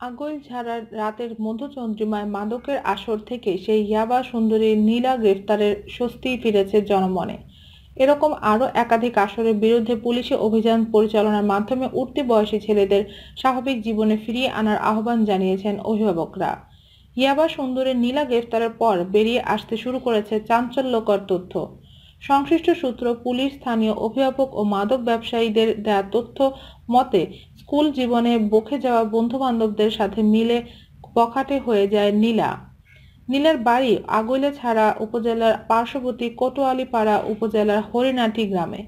আগৈল ছাড়ার রাতের মধুচন্দ্রিমায় মাদকের আসর থেকে সেই ইয়াবা সুন্দরী নীলা গ্রেফতারের স্বস্তি ফিরেছে জনমনে। এরকম আরও একাধিক আসরের বিরুদ্ধে পুলিশি অভিযান পরিচালনার মাধ্যমে উঠতি বয়সী ছেলেদের স্বাভাবিক জীবনে ফিরিয়ে আনার আহ্বান জানিয়েছেন অভিভাবকরা। ইয়াবা সুন্দরী নীলা গ্রেফতারের পর বেরিয়ে আসতে শুরু করেছে চাঞ্চল্যকর তথ্য। সংশ্লিষ্ট সূত্র, পুলিশ, স্থানীয় অভিভাবক ও মাদক ব্যবসায়ীদের দেয়া তথ্য মতে, স্কুল জীবনে বকে যাওয়া বন্ধু বান্ধবদের সাথে মিলে বখাটে হয়ে যায় নীলা। নীলার বাড়ি আগৈলে ছাড়া উপজেলার পার্শ্ববর্তী কোটোয়ালিপাড়া উপজেলার হরিনাটি গ্রামে।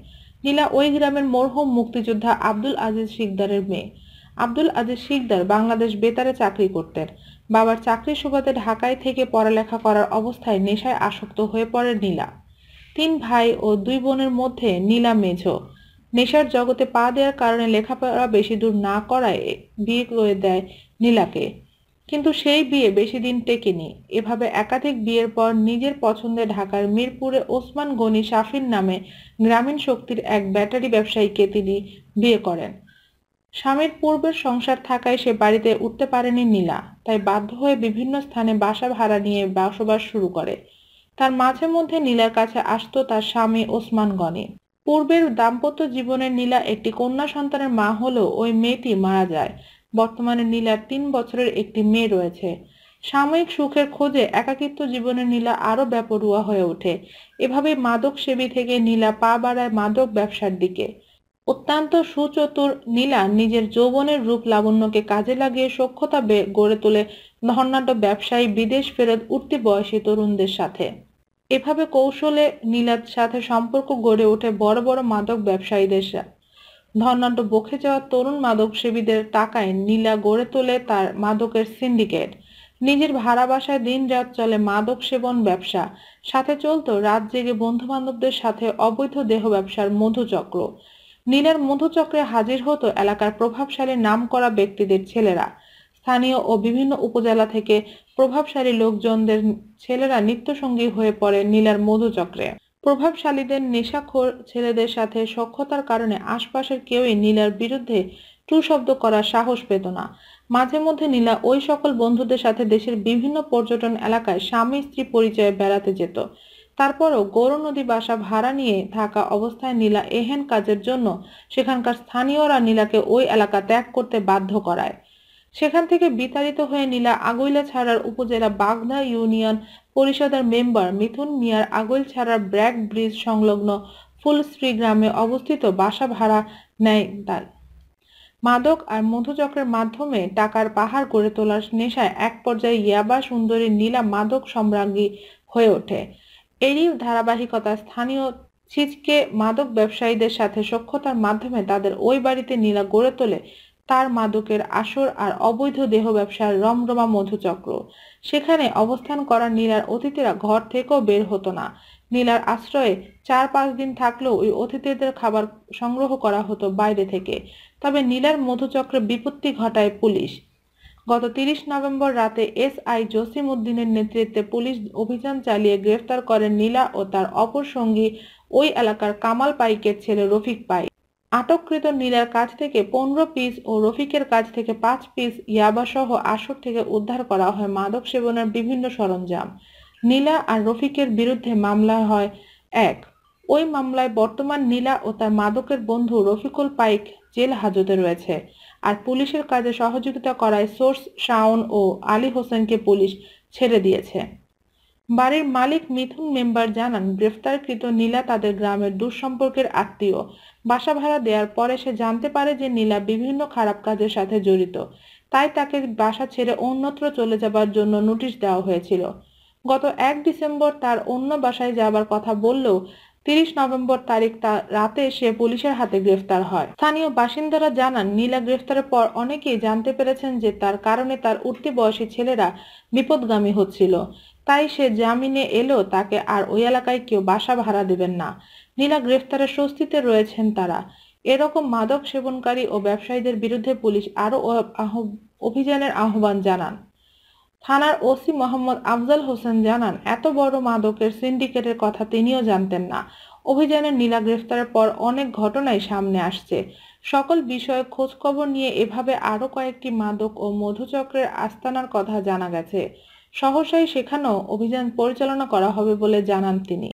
নীলা ওই গ্রামের মরহুম মুক্তিযোদ্ধা আব্দুল আজিজ শিকদারের মেয়ে। আব্দুল আজিজ শিকদার বাংলাদেশ বেতারে চাকরি করতেন। বাবার চাকরির সুবাদে ঢাকায় থেকে পড়ালেখা করার অবস্থায় নেশায় আসক্ত হয়ে পড়ে নীলা। তিন ভাই ও দুই বোনের মধ্যে নীলা মেঝো। নেশার জগতে পা দেওয়ার কারণে লেখাপড়া বেশি দূর না করায় বিয়ে করে দেয় নীলাকে। কিন্তু সেই বিয়ে বেশি দিন টেকেনি। এভাবে একাধিক বিয়ের পর নিজের পছন্দে ঢাকার মিরপুরে ওসমান গনি শাফির নামে গ্রামীণ শক্তির এক ব্যাটারি ব্যবসায়ীকে তিনি বিয়ে করেন। স্বামীর পূর্বের সংসার থাকায় সে বাড়িতে উঠতে পারেনি নীলা। তাই বাধ্য হয়ে বিভিন্ন স্থানে বাসা ভাড়া নিয়ে বসবাস শুরু করে। তার মাঝে মধ্যে নীলার কাছে আসতো তার স্বামী ওসমান গনি। পূর্বের দাম্পত্য জীবনের নীলা একটি কন্যা সন্তানের মা হলেও ওই মেয়েটি মারা যায়। বর্তমানে নীলার তিন বছরের একটি মেয়ে রয়েছে। সাময়িক সুখের খোঁজে একাকিত্ব জীবনের নীলা আরও ব্যাপরুয়া হয়ে ওঠে। এভাবে মাদক সেবী থেকে নীলা পা বাড়ায় মাদক ব্যবসার দিকে। অত্যন্ত সুচতুর নীলা নিজের যৌবনের রূপ লাবণ্যকে কাজে লাগিয়ে সক্ষতা গড়ে তোলে ধর্নাঢ্য ব্যবসায়ী বিদেশ ফেরত উঠতি বয়সী তরুণদের সাথে। এভাবে কৌশলে নীলার সাথে সম্পর্ক গড়ে ওঠে বড় বড় মাদক ব্যবসায়ীদের ধর্নাঢ্য বকে যাওয়া তরুণ মাদক সেবীদের টাকায় নীলা গড়ে তোলে তার মাদকের সিন্ডিকেট। নিজের ভাড়া বাসায় দিন রাত চলে মাদক সেবন ব্যবসা। সাথে চলতো রাত জেগে বন্ধু বান্ধবদের সাথে অবৈধ দেহ ব্যবসার মধুচক্র। নীলের মধুচক্রে হাজির হতো এলাকার প্রভাবশালী নাম করা ব্যক্তিদের ছেলেরা। স্থানীয় ও বিভিন্ন উপজেলা থেকে প্রভাবশালী লোকজনদের ছেলেরা নিত্যসঙ্গী হয়ে পড়ে নীলার মধুচক্রে। প্রভাবশালীদের নেশাখোর ছেলেদের সাথে সক্ষতার কারণে আশপাশের কেউই নীলার বিরুদ্ধে টু শব্দ করার সাহস পেত না। মাঝে মধ্যে নীলা ওই সকল বন্ধুদের সাথে দেশের বিভিন্ন পর্যটন এলাকায় স্বামী স্ত্রী পরিচয়ে বেড়াতে যেত। তারপরও গৌর নদী বাসা ভাড়া নিয়ে থাকা অবস্থায় নীলা এহেন কাজের জন্য সেখানকার স্থানীয়রা নীলাকে ওই এলাকা ত্যাগ করতে বাধ্য করায়। সেখান থেকে বিতাড়িত হয়ে নীলা আগৈলা ছাড়ার উপজেলা বাগদা ইউনিয়ন পরিষদের মেম্বার মিথুন মিয়ার আগৈল ছাড়ার ব্র্যাক ব্রিজ সংলগ্ন ফুলশ্রী গ্রামে অবস্থিত বাসা ভাড়া নেয় তার। মাদক আর মধুচক্রের মাধ্যমে টাকার পাহাড় গড়ে তোলার নেশায় এক পর্যায়ে ইয়াবা সুন্দরী নীলা মাদক সম্রাজ্ঞী হয়ে ওঠে। এরই ধারাবাহিকতা, স্থানীয় ছিচকে মাদক ব্যবসায়ীদের সাথে সক্ষতার মাধ্যমে তাদের ওই বাড়িতে নীলা গড়ে তোলে তার মাদকের আসর আর অবৈধ দেহ ব্যবসার রমরমা মধুচক্র। সেখানে অবস্থান করা নীলার অতিথিরা ঘর থেকেও বের হতো না। নীলার আশ্রয়ে চার পাঁচ দিন থাকলেও ওই অতিথিদের খাবার সংগ্রহ করা হতো বাইরে থেকে। তবে নীলার মধুচক্রে বিপত্তি ঘটায় পুলিশ। গত তিরিশ নভেম্বর রাতে এস আই জসিম উদ্দিনের নেতৃত্বে পুলিশ অভিযান চালিয়ে গ্রেফতার করেন নীলা ও তার অপর সঙ্গী ওই এলাকার কামাল পাইকের ছেলে রফিক পাই আটককৃত নীলার কাছ থেকে পনেরো পিস ও রফিকের কাছ থেকে পাঁচ পিস ইয়াবাসহ আসর থেকে উদ্ধার করা হয় মাদক সেবনের বিভিন্ন সরঞ্জাম। নীলা আর রফিকের বিরুদ্ধে মামলা হয় এক। ওই মামলায় বর্তমান নীলা ও তার মাদকের বন্ধু রফিকুল পাইক জেল হাজতে রয়েছে। আর পুলিশের কাজে সহযোগিতা করায় সোর্স শাওন ও আলী হোসেনকে পুলিশ ছেড়ে দিয়েছে। বাড়ির মালিক মিথুন মেম্বার জানান, গ্রেফতারকৃত নীলা তাদের গ্রামের দুঃসম্পর্কের আত্মীয়। বাসা ভাড়া দেওয়ার পরে সে জানতে পারে যে নীলা বিভিন্ন খারাপ কাজের সাথে জড়িত। তাই তাকে বাসা ছেড়ে অন্যত্র চলে যাবার জন্য নোটিশ দেওয়া হয়েছিল। গত এক ডিসেম্বর তার অন্য বাসায় যাবার কথা বললেও তিরিশ নভেম্বর তারিখ তা রাতে সে পুলিশের হাতে গ্রেফতার হয়। স্থানীয় বাসিন্দারা জানান, নীলা গ্রেফতারের পর অনেকেই জানতে পেরেছেন যে তার কারণে তার উঠতি বয়সী ছেলেরা বিপদগামী হচ্ছিল। তাই সে জামিনে এলেও তাকে আর ওই এলাকায় কেউ বাসা ভাড়া দেবেন না। নীলা গ্রেফতারের স্বস্তিতে রয়েছেন তারা। এরকম মাদক সেবনকারী ও ব্যবসায়ীদের বিরুদ্ধে পুলিশ আরও অভিযানের আহ্বান জানান। থানার ওসি মোহাম্মদ আফজাল হোসেন জানান, এত বড় মাদকের সিন্ডিকেটের কথা তিনিও জানতেন না। অভিযানে নীলা গ্রেফতারের পর অনেক ঘটনাই সামনে আসছে। সকল বিষয়ে খোঁজখবর নিয়ে এভাবে আরও কয়েকটি মাদক ও মধুচক্রের আস্তানার কথা জানা গেছে। সহসাই সেখানেও অভিযান পরিচালনা করা হবে বলে জানান তিনি।